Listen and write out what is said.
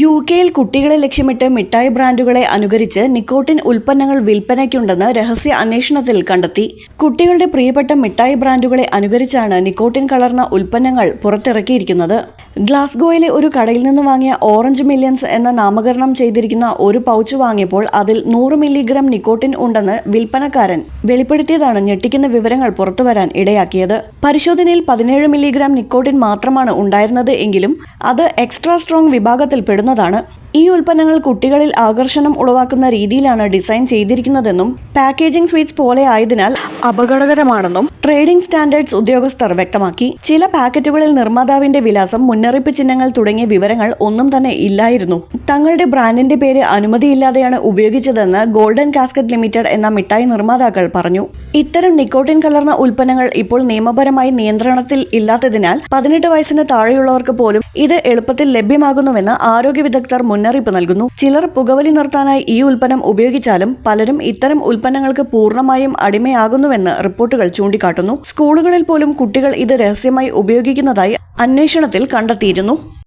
U കെയിൽ കുട്ടികളെ ലക്ഷ്യമിട്ട് മിഠായി ബ്രാൻഡുകളെ അനുകരിച്ച് നിക്കോട്ടിൻ ഉൽപ്പന്നങ്ങൾ വിൽപ്പനയ്ക്കുണ്ടെന്ന് രഹസ്യ അന്വേഷണത്തിൽ കണ്ടെത്തി. കുട്ടികളുടെ പ്രിയപ്പെട്ട മിഠായി ബ്രാൻഡുകളെ അനുകരിച്ചാണ് നിക്കോട്ടിൻ കലർന്ന ഉൽപ്പന്നങ്ങൾ പുറത്തിറക്കിയിരിക്കുന്നത്. ഗ്ലാസ്ഗോയിലെ ഒരു കടയിൽ നിന്ന് വാങ്ങിയ ഓറഞ്ച് മില്യൻസ് എന്ന നാമകരണം ചെയ്തിരിക്കുന്ന ഒരു പൗച്ച് വാങ്ങിയപ്പോൾ അതിൽ നൂറ് മില്ലിഗ്രാം നിക്കോട്ടിൻ ഉണ്ടെന്ന് വിൽപ്പനക്കാരൻ വെളിപ്പെടുത്തിയതാണ് ഞെട്ടിക്കുന്ന വിവരങ്ങൾ പുറത്തുവരാൻ ഇടയാക്കിയത്. പരിശോധനയിൽ പതിനേഴ് മില്ലിഗ്രാം നിക്കോട്ടിൻ മാത്രമാണ് ഉണ്ടായിരുന്നത് എങ്കിലും അത് എക്സ്ട്രാ സ്ട്രോങ് വിഭാഗത്തിൽ പെടുന്നതാണ് ഈ ഉൽപ്പന്നങ്ങൾ കുട്ടികളിൽ ആകർഷണം ഉളവാക്കുന്ന രീതിയിലാണ് ഡിസൈൻ ചെയ്തിരിക്കുന്നതെന്നും പാക്കേജിംഗ് സ്വീറ്റ്സ് പോലെ ആയതിനാൽ അപകടകരമാണെന്നും ട്രേഡിംഗ് സ്റ്റാൻഡേർഡ്സ് ഉദ്യോഗസ്ഥർ വ്യക്തമാക്കി. ചില പാക്കറ്റുകളിൽ നിർമ്മാതാവിന്റെ വിലാസം മുന്നറിയിപ്പ് ചിഹ്നങ്ങൾ തുടങ്ങിയ വിവരങ്ങൾ ഒന്നും തന്നെ ഇല്ലായിരുന്നു. തങ്ങളുടെ ബ്രാൻഡിന്റെ പേര് അനുമതിയില്ലാതെയാണ് ഉപയോഗിച്ചതെന്ന് ഗോൾഡൻ കാസ്കറ്റ് ലിമിറ്റഡ് എന്ന മിഠായി നിർമ്മാതാക്കൾ പറഞ്ഞു. ഇത്തരം നിക്കോട്ടിൻ കലർന്ന ഉൽപ്പന്നങ്ങൾ ഇപ്പോൾ നിയമപരമായി നിയന്ത്രണത്തിൽ ഇല്ലാത്തതിനാൽ പതിനെട്ട് വയസ്സിന് താഴെയുള്ളവർക്ക് പോലും ഇത് എളുപ്പത്തിൽ ലഭ്യമാകുന്നുവെന്ന് ആരോഗ്യ വിദഗ്ധർ മുന്നറിയിപ്പ് നൽകുന്നു. ചിലർ പുകവലി നിർത്താനായി ഈ ഉൽപ്പന്നം ഉപയോഗിച്ചാലും പലരും ഇത്തരം ഉൽപ്പന്നങ്ങൾക്ക് പൂർണമായും അടിമയാകുന്നുവെന്ന് റിപ്പോർട്ടുകൾ ചൂണ്ടിക്കാട്ടുന്നു. സ്കൂളുകളിൽ പോലും കുട്ടികൾ ഇത് രഹസ്യമായി ഉപയോഗിക്കുന്നതായി അന്വേഷണത്തിൽ കണ്ടെത്തിയിരുന്നു.